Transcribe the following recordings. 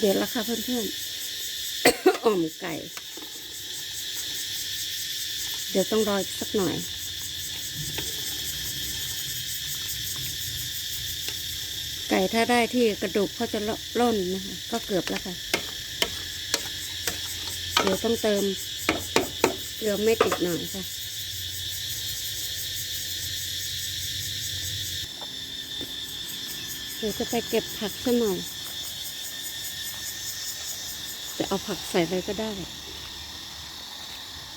เดี๋ยวละค่ะเพื่อนๆอ่อมไก่ เดี๋ยวต้องรอสักหน่อย ไก่ถ้าได้ที่กระดูกเขาจะล่นนะคะ ก็เกือบแล้วค่ะ เดี๋ยวต้องเติมเกลือเม็ดอีกหน่อยค่ะเดี๋ยวจะไปเก็บผักสักหน่อย เอาผักใส่เลยก็ได้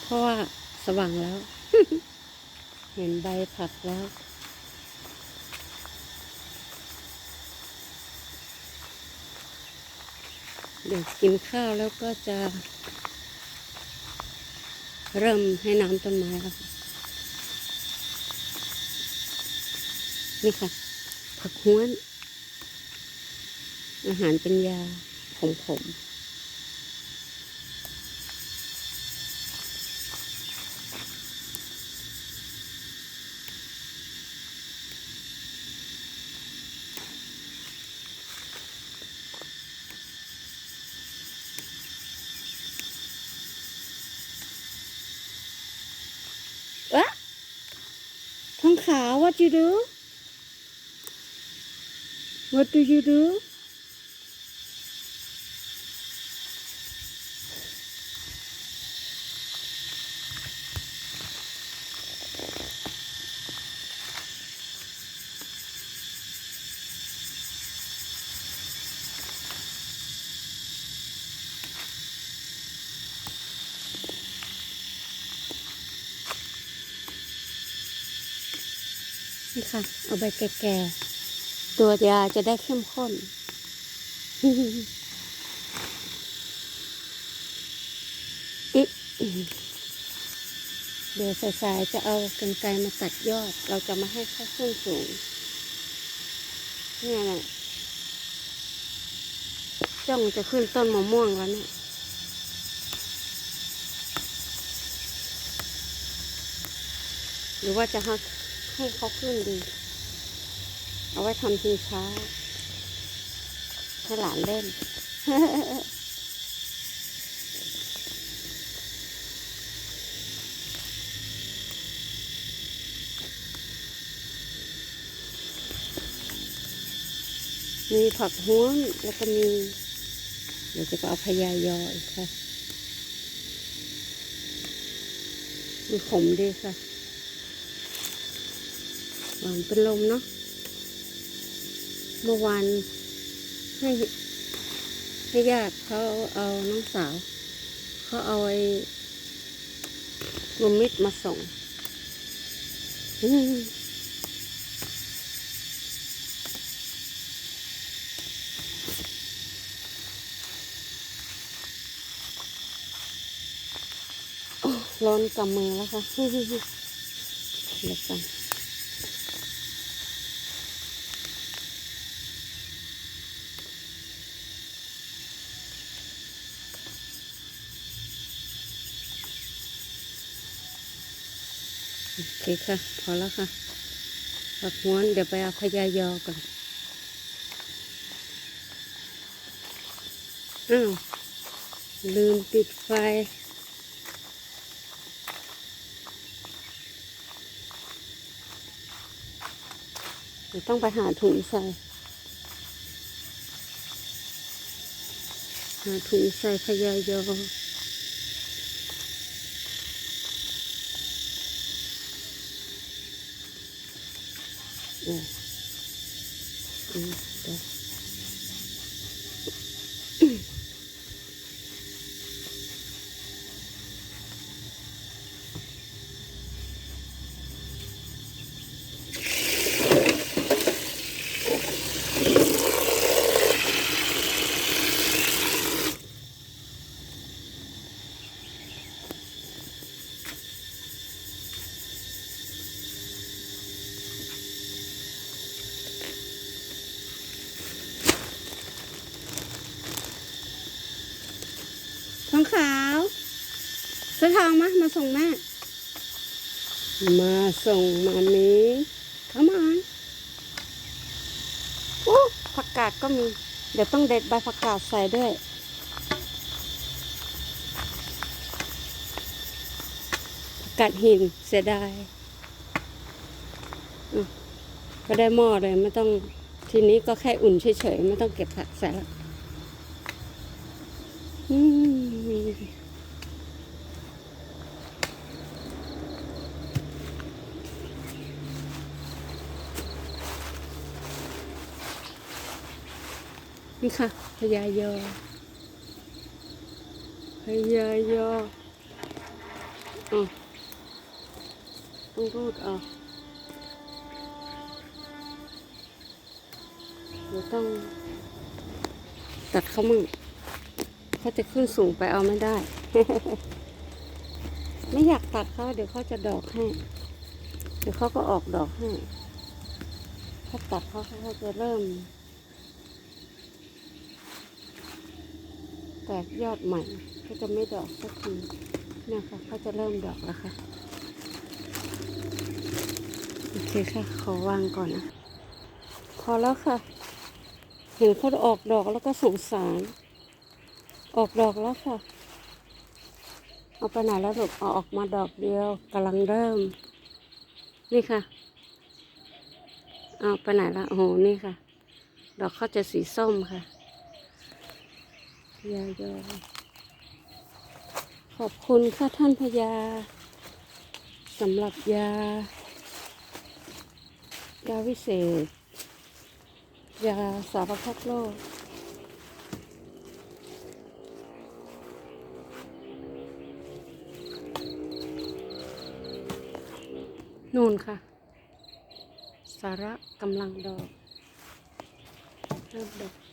เพราะว่าสว่างแล้ว เห็นใบผักแล้ว เดี๋ยวกินข้าวแล้วก็จะ เริ่มให้น้ำต้นไม้แล้วนี่ค่ะ ผักห้วน อาหารเป็นยาขมขมๆ you do? What do you do ค่ะ เอาใบแก่ๆ ตัวยาจะได้เข้มข้นอิเดี๋ยวสายๆจะเอากรรไกรมาตัดยอด เราจะมาให้เขาขึ้นสูง เนี่ยนะจ้องจะขึ้นต้นมะม่วงแล้วเนี่ยหรือว่าจะให้ ให้เขาขึ้นดี เอาไว้ทำทีช้า ให้หลานเล่น มีผักห้วงแล้วก็มี เดี๋ยวจะไปเอาพญายออีกค่ะ มีขมดีค่ะ เป็นลมเนาะเมื่อวานให้ให้ญาติเขาเอาน้องสาว เขาเอาไอ้รวมมิตรมาส่งร้อนกำมือแล้วค่ะเดี๋ยวกัน คค่ะ พอแล้วค่ะผักม้วนเดี๋ยวไปเอาพยายอก่อนอ้าวลืมปิดไฟ เดี๋ยวต้องไปหาถุงใส่ หาถุงใส่พยายอ อืม อืมเดี๋ยวทองขาวซื้อทองมามาส่งแม่ มาส่งมามีเข้ามาโอ้ผักกาดก็มี เดี๋ยวต้องเด็ดใบผักกาดใส่ด้วย ผักกาดหินเสียดายอืมก็ได้หม้อเลยไม่ต้องทีนี้ก็แค่อุ่นเฉยๆ ไม่ต้องเก็บผักใส่ละอืม นี่ค่ะพญายอพญายออ๋อต้องรูดออกเดี๋ยวต้องตัดเขามั่งเขาจะขึ้นสูงไปเอาไม่ได้ ไม่อยากตัดเขาเดี๋ยวเขาจะดอกให้ เดี๋ยวเขาก็ออกดอกให้ ถ้าตัดเขาเขาจะเริ่ม แตกยอดใหม่ ก็จะไม่ดอกสักทีนี่ยค่ะเขาจะเริ่มดอกแล้วค่ะ โอเคค่ะ ขอวางก่อนนะ พอแล้วค่ะ เห็นเขาออกดอกแล้วก็สงสาร ออกดอกแล้วค่ะ เอาไปไหนแล้วลูกเอาออกมาดอกเดียวกำลังเริ่ม นี่ค่ะ เอาไปไหนละโอ้โห นี่ค่ะ ดอกเขาจะสีส้มค่ะ ยายอขอบคุณค่ะท่านพญาสำหรับยายาวิเศษ ยาสารพัดโรคนู่นค่ะ สาระกำลังดอกเริ่มดอก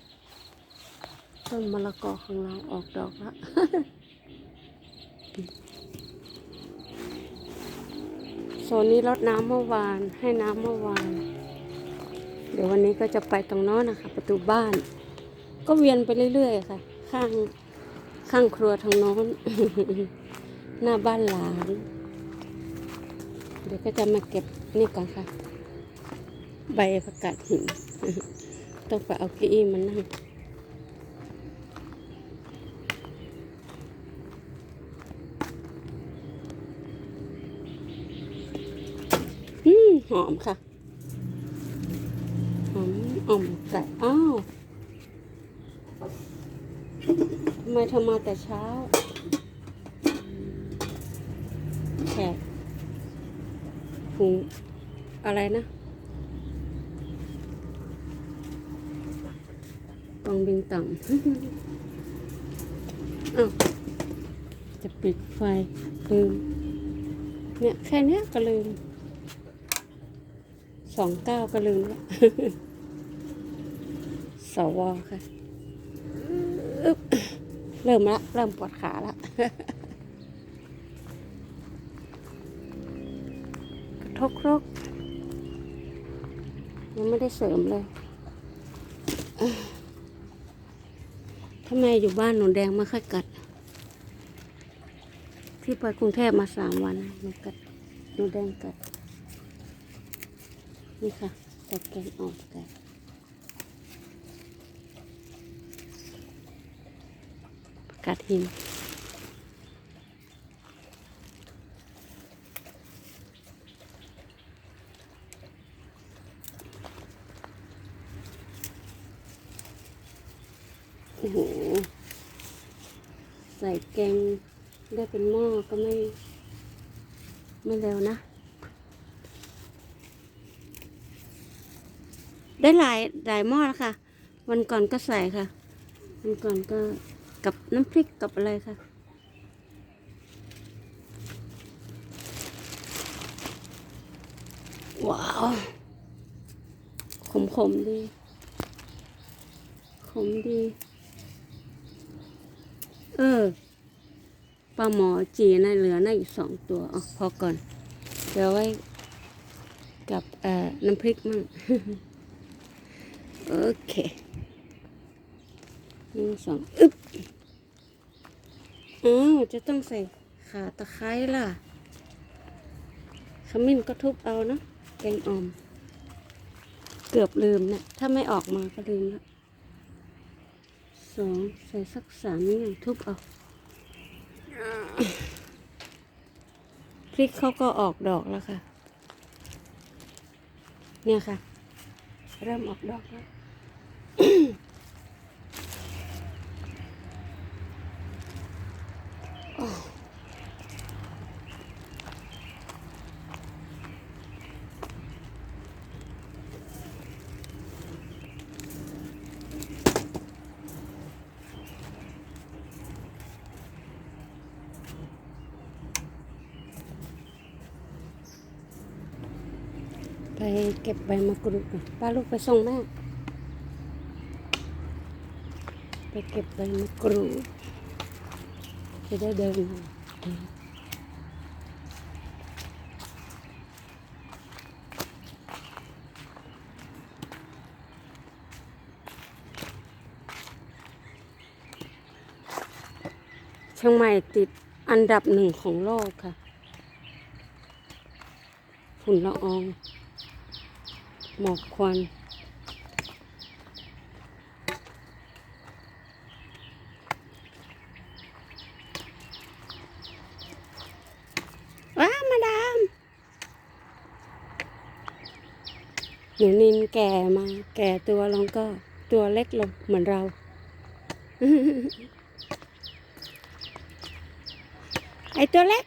ต้นมะละกอของเราออกดอกแล้วโซนนี้รดน้ำเมื่อวานให้น้ำเมื่อวาน เดี๋ยววันนี้ก็จะไปตรงน้นนะคะ ประตูบ้าน ก็เวียนไปเรื่อยๆค่ะ ข้างข้างครัวทางโน้น หน้าบ้านหลาน เดี๋ยวก็จะมาเก็บนี่ก่อนค่ะ ใบผักกาดหิน ต้องไปเอาเก้าอี้มานั่ง อืม หอมค่ะ หอมอ่อมไก่อ้าวทำไมเธอมาแต่เช้า แขกหุงอะไรนะตองบิงต่ำอ้าวจะปิดไฟลืมเนี่ยแค่เนี้ยก็ลืม สองเก้าก็ลืมแล้วสวค่ะเริ่มละ เริ่มปวดขาละกระทกรกยังไม่ได้เสริมเลยทำไมอยู่บ้านหนูแดงไม่ค่อยกัด ที่ไปกรุงเทพมาสามวันหนูกัดหนูแดงกัด นี่ค่ะตะแกงออกไก่ประกาศหินโอ้โหใส่แกงได้เป็นหม้อก็ไม่ ไม่เร็วนะ ได้หลายหลายหม้อแล้วค่ะ วันก่อนก็ใส่ค่ะ วันก่อนก็กับน้ำพริกกับอะไรค่ะ ว้าว ขมขมดี ขมดี เออปลาหมอจีนะเหลือน่าอีกสองตัวอ๋อพอก่อน เดี๋ยวไว้กับเอ่อน้ำพริกมั่ง โอเคหนึ่งสองอึ๊บอ้าวจะต้องใส่ขาตะไคร้ล่ะ ขมิ้นก็ทุบเอาเนะแกงอ่อม เกือบลืมนะถ้าไม่ออกมาก็ลืมล้วสองใส่สักสามนี่ทุบเอาพริกเขาก็ออกดอกแล้วค่ะ เนี่ยค่ะ เริ่มออกดอกแล้ว ไปเก็บใบมะกรูดป้าลูกไปส่งแม่ ไปเก็บใบมะกรูดจะได้เดินเชียงใหม่ติดอันดับหนึ่งของโลกค่ะ ฝุ่นละออง หมอกควัน ว้ามาดาม หนูนินแก่มา แก่ตัวลงก็ตัวเล็กลงเหมือนเรา ไอตัวเล็ก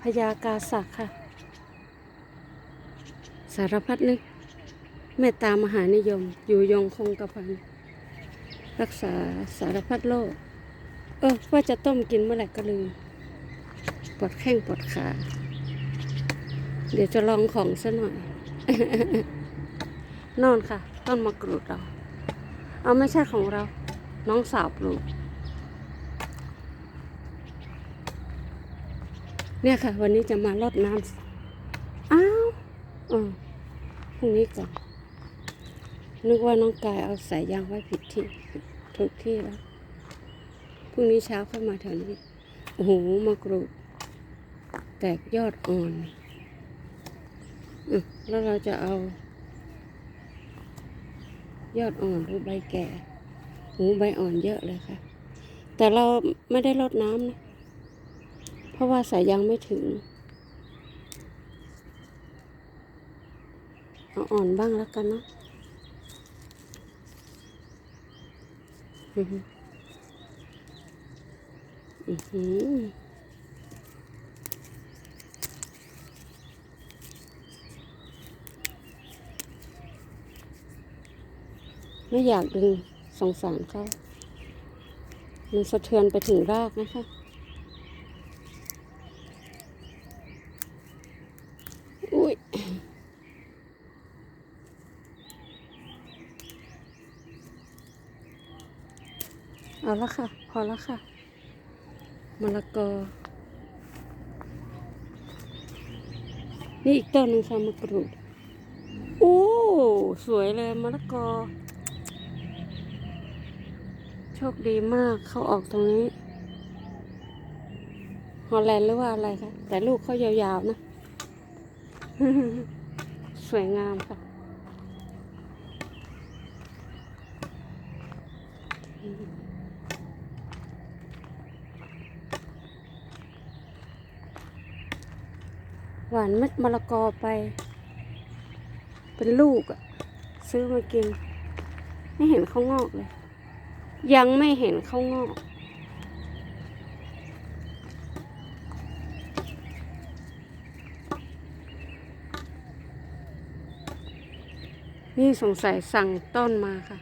พญากาศักดิ์ค่ะ สารพัดนึก เมตตามหานิยม อยู่ยงคงกระพัน รักษาสารพัดโรคเออ ว่าจะต้มกินเมื่อไหร่ก็ลืม วดแข้งปวดขา เดี๋ยวจะลองของซะหน่อย นอนค่ะ ต้นมะกรูดเรา เอาไม่ใช่ของเรา น้องสาวปลูก เนี่ยค่ะ วันนี้จะมารดน้ำ อ้าวเออพรุ่งนี้ก่อน นึกว่าน้องกายเอาสายยางไว้ผิดที่ถูกที่แล้วพรุ่งนี้เช้าเข้ามาแถวนี้ โอ้โหมากรูด ตกยอดอ่อนอแล้วเราจะเอา ยอดอ่อนหรือใบแก่หูใบอ่อนเยอะเลยค่ะ แต่เราไม่ได้รดน้ำนะ เพราะว่าสายยางไม่ถึง เอาอ่อนบ้างแล้วกันเนาะอือหืออื้อหือ ไม่อยากดึงสงสารเขามันสะเทือนไปถึงรากนะคะอุ้ยเอาละค่ะ พอละค่ะมะละกอ นี่อีกต้นหนึ่งค่ะมะกรูด โอ้ สวยเลยมะละกอ โชคดีมากเขาออกตรงนี้ฮอลแลนด์หรือว่าอะไรคะแต่ลูกเขายาวๆนะ สวยงามค่ะหวานเม็ดมะละกอไป เป็นลูกอะซื้อมากิน ไม่เห็นเขางอกเลย ยังไม่เห็นเขางอก นี่สงสัยสั่งต้นมาค่ะ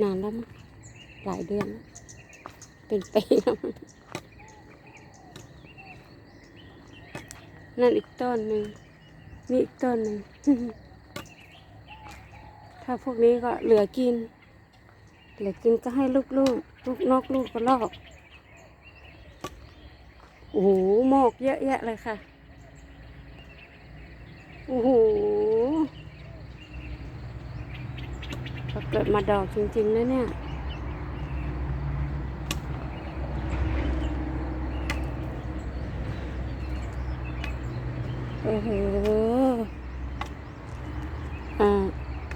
นานแล้วมั้งหลายเดือนแล้วเป็นปีแล้วมั้งนั่นอีกต้นหนึ่งนี่อีกต้นหนึ่ง ถ้าพวกนี้ก็เหลือกิน เหลือกินก็ให้ลูกๆ ลูกนกลูกกระรอกโอ้โหหมอกเยอะแยะเลยค่ะ โอ้โหเกิดมาดอกจริงๆนะเนี่ย โอ้โหอ่า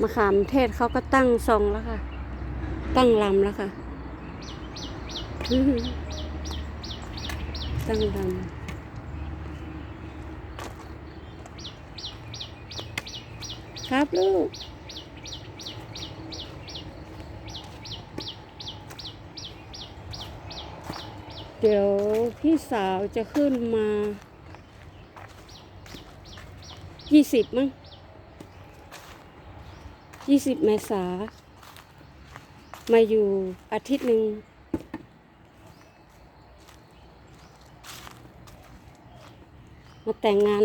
มะขามเทศเขาก็ตั้งทรงแล้วค่ะ ตั้งลำแล้วค่ะ ตั้งลำครับลูก เดี๋ยวพี่สาวจะขึ้นมายี่สิบมั้ง ยี่สิบเมษา มาอยู่อาทิตย์หนึ่ง มาแต่งงาน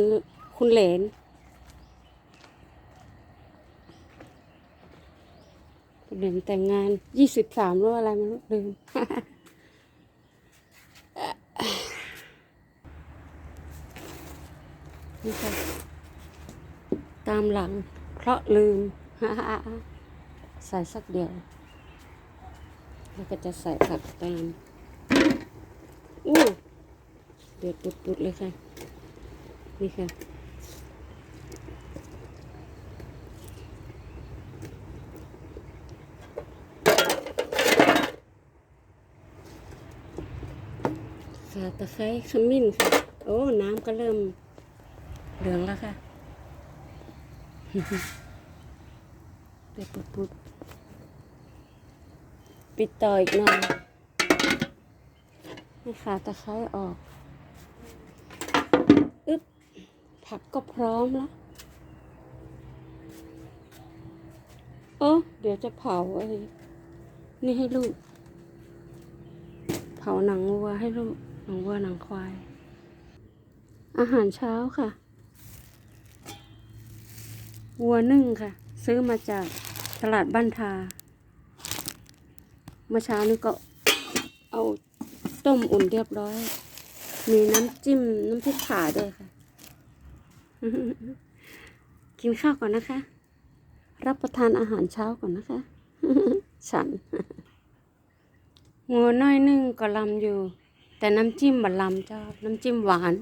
คุณเหลน คุณเหลนแต่งงานยี่สิบสามหรืออะไรไม่รู้ลืมนี่ค่ะตามหลังเพราะลืม ใส่สักเดียวแล้วก็จะใส่ผักตามอู้เดือดปุดๆเลยค่ะ นี่ค่ะค่ะตะไคร้ขมิ้นค่ะ โอ้ น้ำก็เริ่มเหลืองแล้วค่ะ เดือดปุดๆปิดต่ออีกหน่อยให้ขาตะไคร้ออก อึ๊บ ผักก็พร้อมแล้วโอ้เดี๋ยวจะเผาไอ้นี่ให้ลูก เผาหนังวัวให้ลูก หนังวัวหนังควาย อาหารเช้าค่ะ วัวนึ่งค่ะ ซื้อมาจาก ตลาดบ้านทา เมื่อเช้านี้ก็เอาต้มอุ่นเรียบร้อย มีน้ำจิ้มน้ำพริกขาด้วยค่ะ กินข้าวก่อนนะคะ รับประทานอาหารเช้าก่อนนะคะ ฉันงัวน้อยนึ่งก็ลำอยู่ แต่น้ำจิ้มบัลลำเจ้า น้ำจิ้มหวาน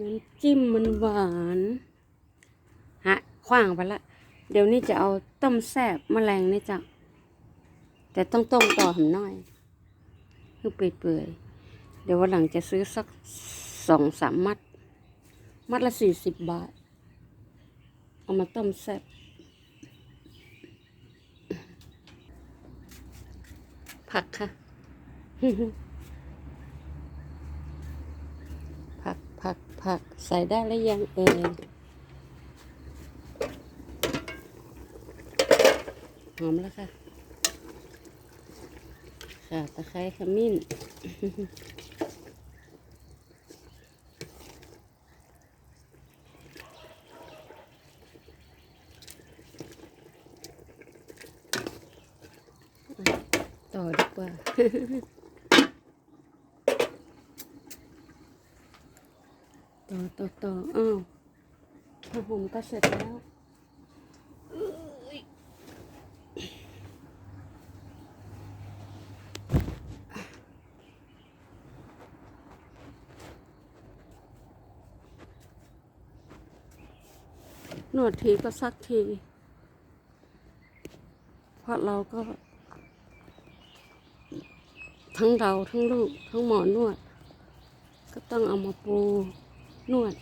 น้ำจิ้มมันหวาน ว้างไปละ เดี๋ยวนี้จะเอาต้มแซ่บแมลงนี่จ้ะแต่ต้องต้มต่อหน้อยคือเปื่อยๆเดี๋ยววันหลังจะซื้อสักสองสามมัด มัดละสี่สิบบาท เอามาต้มแซ่บผักค่ะ ผักผักผักใส่ได้แล้วยังเอ่ย อมแล้วค่ะ ค่ะตะไคร้ขมิ้น ต่อดีกว่าต่อต่อต่ออ้าวผ้าห่มก็เสร็จแล้ว วดทีก็ซักที เพราะเราก็ ทั้งเราทั้งลูก ทั้งหมอนวด ก็ต้องเอามาปูนวด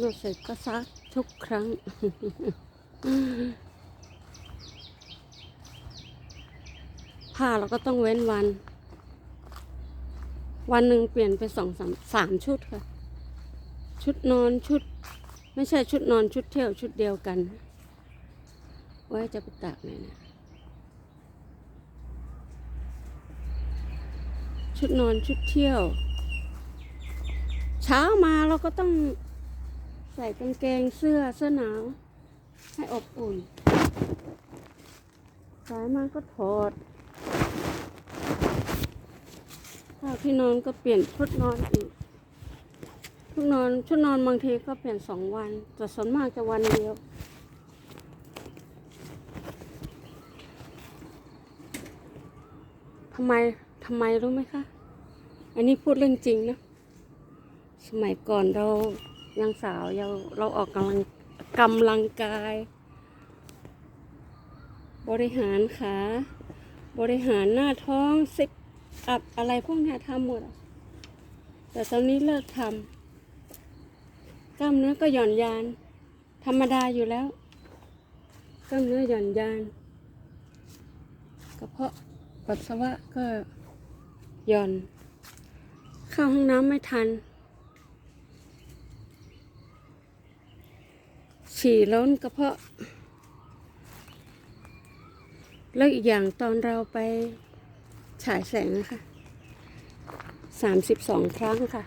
นวดเสร็จก็ซักทุกครั้งผ้าเราก็ต้องเว้นวัน วันหนึ่งเปลี่ยนไปสองสามสามชุดค่ะ ชุดนอนชุด ไม่ใช่ชุดนอนชุดเที่ยวชุดเดียวกัน ไว้จะไปตากไหนนะชุดนอนชุดเที่ยว เช้ามาเราก็ต้องใส่กางเกงเสื้อเสื้อหนาว ให้อบอุ่นสายมาก็ถอดถ้าที่นอนก็เปลี่ยนชุดนอนอีก ชุดนอนชุดนอนบางทีก็เปลี่ยนสองวัน แต่ส่วนมากจะวันเดียว ทำไมทำไมรู้ไหมคะ อันนี้พูดเรื่องจริงนะ สมัยก่อนเรายังสาวเราเราออกกำลังกำลังกาย บริหารขาบริหารหน้าท้องซิกอัพอะไรพวกนี้ทำหมด แต่ตอนนี้เลิกทำ กล้ามเนื้อก็หย่อนยาน ธรรมดาอยู่แล้ว กล้ามเนื้อหย่อนยานกระเพาะปัสสาวะก็หย่อน เข้าห้องน้ำไม่ทัน ฉี่ล้นกระเพาะ แล้วอีกอย่างตอนเราไปฉายแสงนะคะสามสิบสองครั้งค่ะ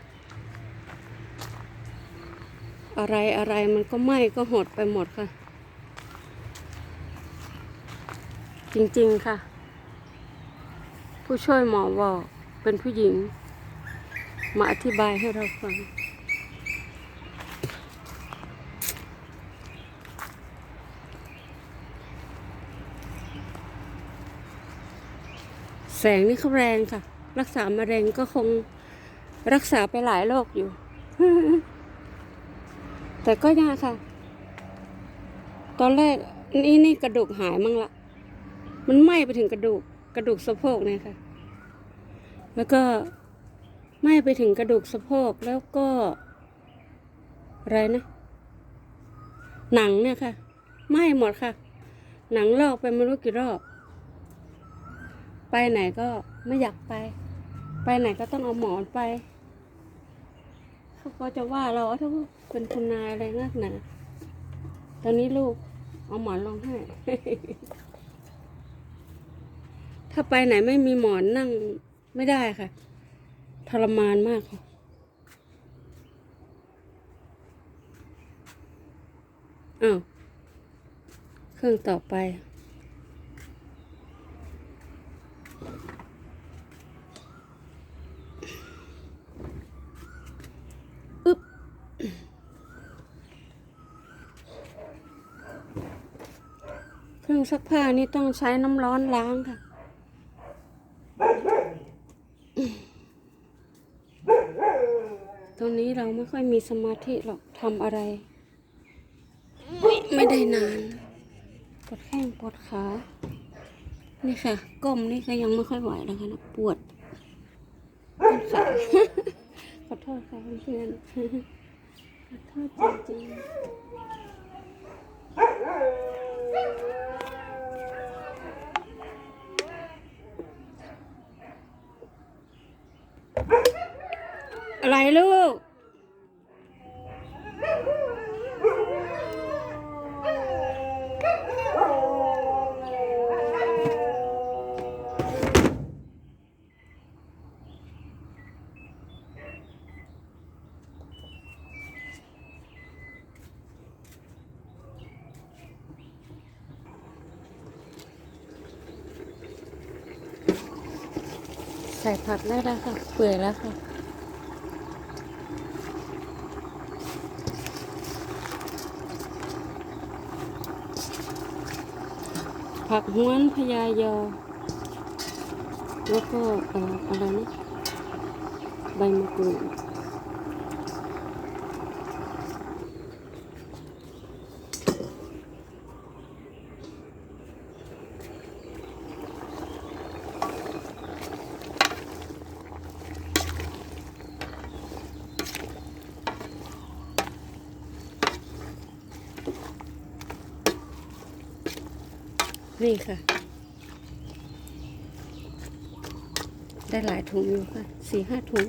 อะไรอะไรมันก็ไหม้ก็หดไปหมดค่ะ จริงๆค่ะ ผู้ช่วยหมอบอกเป็นผู้หญิง มาอธิบายให้เราฟังแสงนี่เขาแรงค่ะ รักษามะเร็งก็คงรักษาไปหลายโรคอยู่ แต่ก็ยากค่ะ ตอนแรกนี่นี่กระดูกหายมั่งละ มันไหม้ไปถึงกระดูกกระดูกสะโพกเนี่ยค่ะ แล้วก็ไหม้ไปถึงกระดูกสะโพกแล้วก็อะไรนะ หนังเนี่ยค่ะไหม้หมดค่ะ หนังลอกไปไม่รู้กี่รอบ ไปไหนก็ไม่อยากไป ไปไหนก็ต้องเอาหมอนไป เขาก็จะว่าเราว่าถ้าเป็นคุณนายอะไรนักหนาตอนนี้ลูกเอาหมอนลองให้ ถ้าไปไหนไม่มีหมอนนั่งไม่ได้ค่ะ ทรมานมากค่ะอ้าวเครื่องต่อไป รื่องซักผ้านี่ต้องใช้น้ำร้อนล้างค่ะ ตรงนี้เราไม่ค่อยมีสมาธิหรอกทำอะไร ไม่ได้นานปวดแข้งปวดขา นี่ค่ะ ก้มนี่ก็ยังไม่ค่อยไหวแล้วค่ะนะปวดต้นขาขอโทษค่ะเพื่อนขอโทษจริงๆ อะไรลูก ใส่ผักได้แล้วค่ะ เปื่อยแล้วค่ะ ผักห้วนพญายอ แล้วก็เอ่ออะไรนะใบมะกรูด นี่ค่ะ ได้หลายถุงอยู่ค่ะสี่ห้าถุง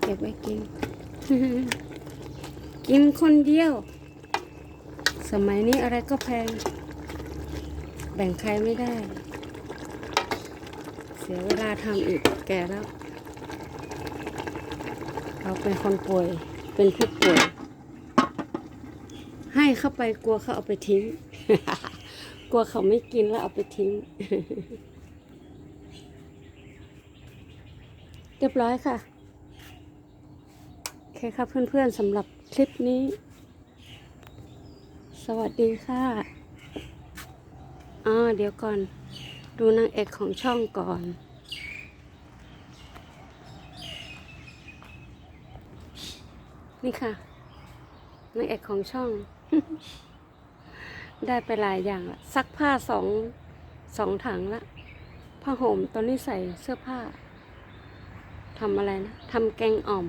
เก็บไว้กิน กินคนเดียว สมัยนี้อะไรก็แพง แบ่งใครไม่ได้ เสียเวลาทำอีกแก่แล้ว เราเป็นคนป่วย เป็นผู้ป่วย ให้เข้าไปกลัวเขาเอาไปทิ้ง กลัวเขาไม่กินแล้วเอาไปทิ้ง เรียบร้อยค่ะ โอเคครับเพื่อนๆสำหรับคลิปนี้ สวัสดีค่ะอ่าเดี๋ยวก่อน ดูนางเอกของช่องก่อน นี่ค่ะนางเอกของช่อง ได้ไปหลายอย่างละซักผ้าสองสองถังละผ้าห่มตอนนี้ใส่เสื้อผ้าทำอะไรนะทำแกงอ่อม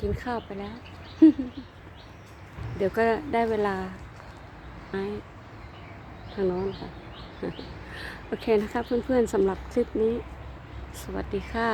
กินข้าวไปแล้ว เดี๋ยวก็ได้เวลาไม้ทางโน้นค่ะ โอเคนะคะเพื่อนๆสำหรับคลิปนี้ สวัสดีค่ะ